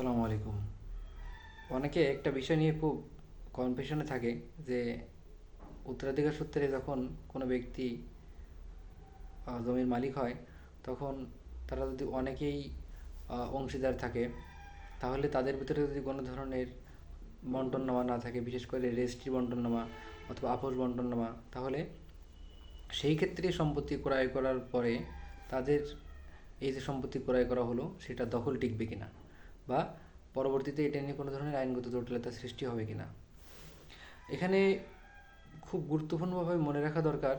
আসসালামু আলাইকুম। অনেকে একটা বিষয় নিয়ে খুব কনফিউশনে থাকে যে, উত্তরাধিকার সূত্রে যখন কোনো ব্যক্তি জমির মালিক হয়, তখন তারা যদি অনেকেই অংশীদার থাকে, তাহলে তাদের ভিতরে যদি কোনো ধরনের বন্টননামা না থাকে, বিশেষ করে রেজিস্ট্রি বন্টননামা অথবা আপোষ বন্টননামা তাহলে সেই ক্ষেত্রে সম্পত্তি ক্রয় করার পরে তাদের এই যে সম্পত্তি ক্রয় করা হলো, সেটা দখল টিকবে কিনা? বা পরবর্তীতে এটা নিয়ে কোনো ধরনের আইনগত জটিলতা সৃষ্টি হবে কি না এখানে খুব গুরুত্বপূর্ণভাবে মনে রাখা দরকার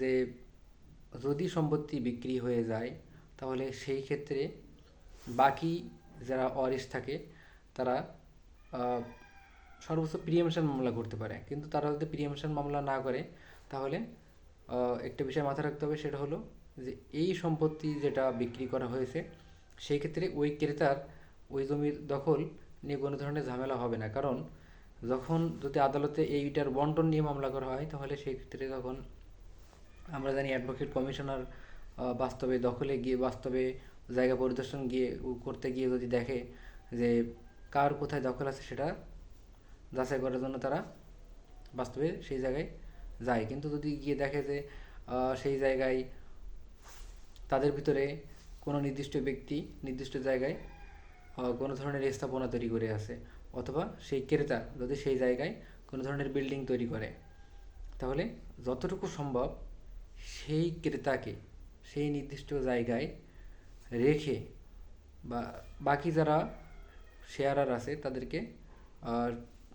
যে যদি সম্পত্তি বিক্রি হয়ে যায়, তাহলে সেই ক্ষেত্রে বাকি যারা ওয়ারিশ থাকে, তারা সর্বোচ্চ প্রিএমশন মামলা করতে পারে। কিন্তু তারা যদি প্রিএমশন মামলা না করে, তাহলে একটা বিষয় মাথায় রাখতে হবে, সেটা হলো যে এই সম্পত্তি যেটা বিক্রি করা হয়েছে, সেই ক্ষেত্রে ওই ক্রেতার ওই জমির দখল নিয়ে কোনো ধরনের ঝামেলা হবে না। কারণ যখন যদি আদালতে এইটার বন্টন নিয়ে মামলা করা হয়, তাহলে সেই ক্ষেত্রে তখন আমরা জানি অ্যাডভোকেট কমিশনার বাস্তবে দখলে গিয়ে, বাস্তবে জায়গা পরিদর্শন গিয়ে করতে গিয়ে যদি দেখে যে কার কোথায় দখল আছে, সেটা যাচাই করার জন্য তারা বাস্তবে সেই জায়গায় যায়। কিন্তু যদি গিয়ে দেখে যে সেই জায়গায় তাদের ভিতরে কোনো নির্দিষ্ট ব্যক্তি নির্দিষ্ট জায়গায় কোনো ধরনের স্থাপনা তৈরি করে আছে, অথবা সেই ক্রেতা যদি সেই জায়গায় কোনো ধরনের বিল্ডিং তৈরি করে, তাহলে যতটুকু সম্ভব সেই ক্রেতাকে সেই নির্দিষ্ট জায়গায় রেখে বা বাকি যারা শেয়ারার আছে তাদেরকে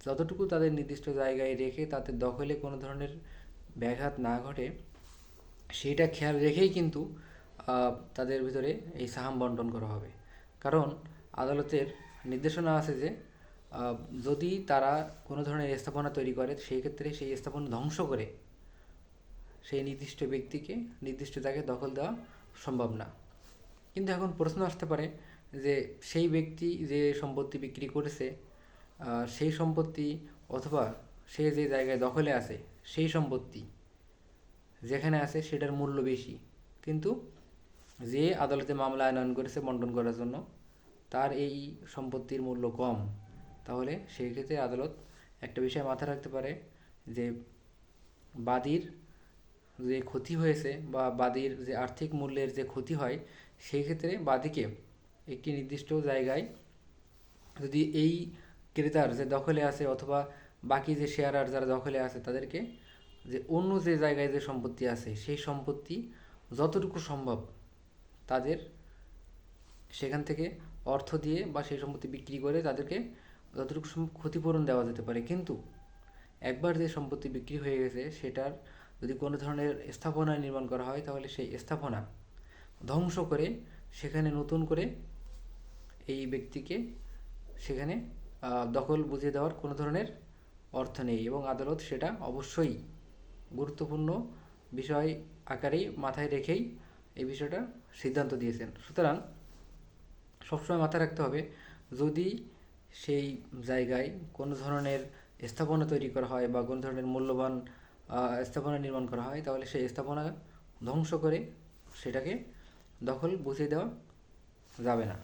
যতটুকু তাদের নির্দিষ্ট জায়গায় রেখে তাতে দখলে কোনো ধরনের ব্যাঘাত না ঘটে, সেইটা খেয়াল রেখেই কিন্তু তাদের ভিতরে এই সাহাম বন্টন করা হবে। কারণ আদালতের নির্দেশনা আছে যে যদি তারা কোনো ধরনের স্থাপনা তৈরি করে, সেই ক্ষেত্রে সেই স্থাপনা ধ্বংস করে, সেই নির্দিষ্ট ব্যক্তিকে, নির্দিষ্ট জায়গায় দখল দেওয়া সম্ভব না। কিন্তু এখন প্রশ্ন আসতে পারে যে, সেই ব্যক্তি যে সম্পত্তি বিক্রি করেছে সেই সম্পত্তি অথবা সে যে জায়গায় দখলে আছে, সেই সম্পত্তি যেখানে আছে সেটার মূল্য বেশি। কিন্তু যে আদালতে মামলা আনয়ন করেছে বন্টন করার জন্য তার এই সম্পত্তির মূল্য কম, তাহলে সেই ক্ষেত্রে আদালত একটা বিষয় মাথায় রাখতে পারে যে বাদীর যে ক্ষতি হয়েছে বা বাদীর যে আর্থিক মূল্যের যে ক্ষতি হয়, সেই ক্ষেত্রে বাদীকে একটি নির্দিষ্ট জায়গায় যদি এই ক্রেতার যে দখলে আছে অথবা বাকি যে শেয়ারার যারা দখলে আছে, তাদেরকে যে অন্য যে জায়গায় যে সম্পত্তি আছে, সেই সম্পত্তি যতটুকু সম্ভব তাদের সেখান থেকে অর্থ দিয়ে বা সেই সম্পত্তি বিক্রি করে তাদেরকে যতটুকু ক্ষতিপূরণ দেওয়া যেতে পারে। কিন্তু একবার যে সম্পত্তি বিক্রি হয়ে গেছে, সেটার যদি কোনো ধরনের স্থাপনা নির্মাণ করা হয়, তাহলে সেই স্থাপনা ধ্বংস করে সেখানে নতুন করে এই ব্যক্তিকে সেখানে দখল বুঝিয়ে দেওয়ার কোনো ধরনের অর্থ নেই এবং আদালত সেটা অবশ্যই গুরুত্বপূর্ণ বিষয় আকারেই মাথায় রেখেই এই বিষয়টা সিদ্ধান্ত দিয়েছেন। সুতরাং সবসময় মাথায় রাখতে হবে, যদি সেই জায়গায় কোনো ধরনের স্থাপনা তৈরি করা হয় বা কোনো ধরনের মূল্যবান স্থাপনা নির্মাণ করা হয়, তাহলে সেই স্থাপনা ধ্বংস করে সেটাকে দখল বুঝিয়ে দেওয়া যাবে না।